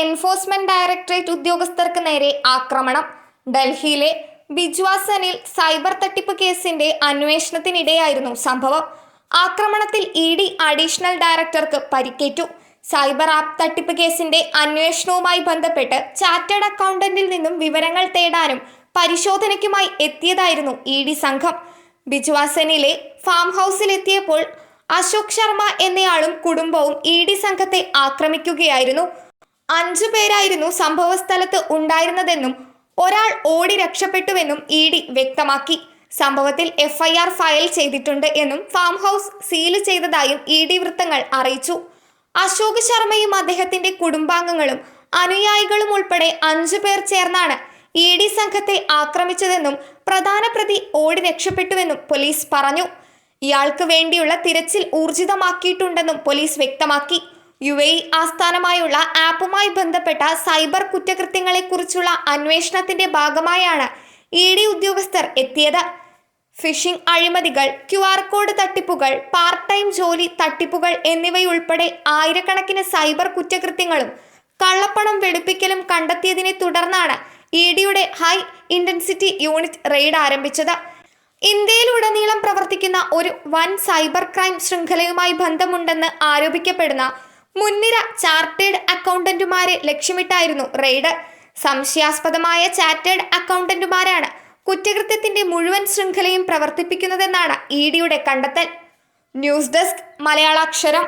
Enforcement directorate ഉദ്യോഗസ്ഥർക്ക് നേരെ ആക്രമണം. ഡൽഹിയിലെ ബിജ്വാസനിൽ സൈബർ തട്ടിപ്പ് കേസിന്റെ അന്വേഷണത്തിനിടെയായിരുന്നു സംഭവം. ആക്രമണത്തിൽ ഇ ഡി അഡീഷണൽ ഡയറക്ടർക്ക് പരിക്കേറ്റു. സൈബർ ആപ്പ് തട്ടിപ്പ് കേസിന്റെ അന്വേഷണവുമായി ബന്ധപ്പെട്ട് ചാർട്ടേഡ് അക്കൗണ്ടന്റിൽ നിന്നും വിവരങ്ങൾ തേടാനും പരിശോധനയ്ക്കുമായി എത്തിയതായിരുന്നു ഇ ഡി സംഘം. ബിജ്വാസനിലെ ഫാം ഹൗസിലെത്തിയപ്പോൾ അശോക് ശർമ്മ എന്നയാളും കുടുംബവും ഇ ഡി സംഘത്തെ ആക്രമിക്കുകയായിരുന്നു. അഞ്ചു പേരായിരുന്നു സംഭവസ്ഥലത്ത് ഉണ്ടായിരുന്നതെന്നും ഒരാൾ ഓടി രക്ഷപ്പെട്ടുവെന്നും ഇ ഡി വ്യക്തമാക്കി. സംഭവത്തിൽ എഫ്ഐആർ ഫയൽ ചെയ്തിട്ടുണ്ട് എന്നും ഫാം ഹൗസ് സീൽ ചെയ്തതായും ഇ ഡി വൃത്തങ്ങൾ അറിയിച്ചു. അശോക് ശർമ്മയും അദ്ദേഹത്തിന്റെ കുടുംബാംഗങ്ങളും അനുയായികളും ഉൾപ്പെടെ അഞ്ചു പേർ ചേർന്നാണ് ഇ ഡി സംഘത്തെ ആക്രമിച്ചതെന്നും പ്രധാന പ്രതി ഓടി രക്ഷപ്പെട്ടുവെന്നും പോലീസ് പറഞ്ഞു. ഇയാൾക്ക് വേണ്ടിയുള്ള തിരച്ചിൽ ഊർജിതമാക്കിയിട്ടുണ്ടെന്നും പോലീസ് വ്യക്തമാക്കി. യു എ ആസ്ഥാനമായുള്ള ആപ്പുമായി ബന്ധപ്പെട്ട സൈബർ കുറ്റകൃത്യങ്ങളെക്കുറിച്ചുള്ള അന്വേഷണത്തിന്റെ ഭാഗമായാണ് ഇ ഡി ഉദ്യോഗസ്ഥർ എത്തിയത്. ഫിഷിംഗ് അഴിമതികൾ ക്യു ആർ കോഡ് തട്ടിപ്പുകൾ പാർട്ട് ടൈം ജോലി തട്ടിപ്പുകൾ എന്നിവയുൾപ്പെടെ ആയിരക്കണക്കിന് സൈബർ കുറ്റകൃത്യങ്ങളും കള്ളപ്പണം വെളുപ്പിക്കലും കണ്ടെത്തിയതിനെ തുടർന്നാണ് ഇ ഡിയുടെ ഹൈ ഇന്റൻസിറ്റി യൂണിറ്റ് റെയ്ഡ് ആരംഭിച്ചത്. ഇന്ത്യയിലുടനീളം പ്രവർത്തിക്കുന്ന ഒരു വൻ സൈബർ ക്രൈം ശൃംഖലയുമായി ബന്ധമുണ്ടെന്ന് ആരോപിക്കപ്പെടുന്ന മുൻനിര ചാർട്ടേഡ് അക്കൗണ്ടന്റുമാരെ ലക്ഷ്യമിട്ടായിരുന്നു റെയ്ഡ്. സംശയാസ്പദമായ ചാർട്ടേഡ് അക്കൗണ്ടന്റുമാരാണ് കുറ്റകൃത്യത്തിന്റെ മുഴുവൻ ശൃംഖലയും പ്രവർത്തിപ്പിക്കുന്നതെന്നാണ് ഇ ഡിയുടെ കണ്ടെത്തൽ. News desk മലയാളാക്ഷരം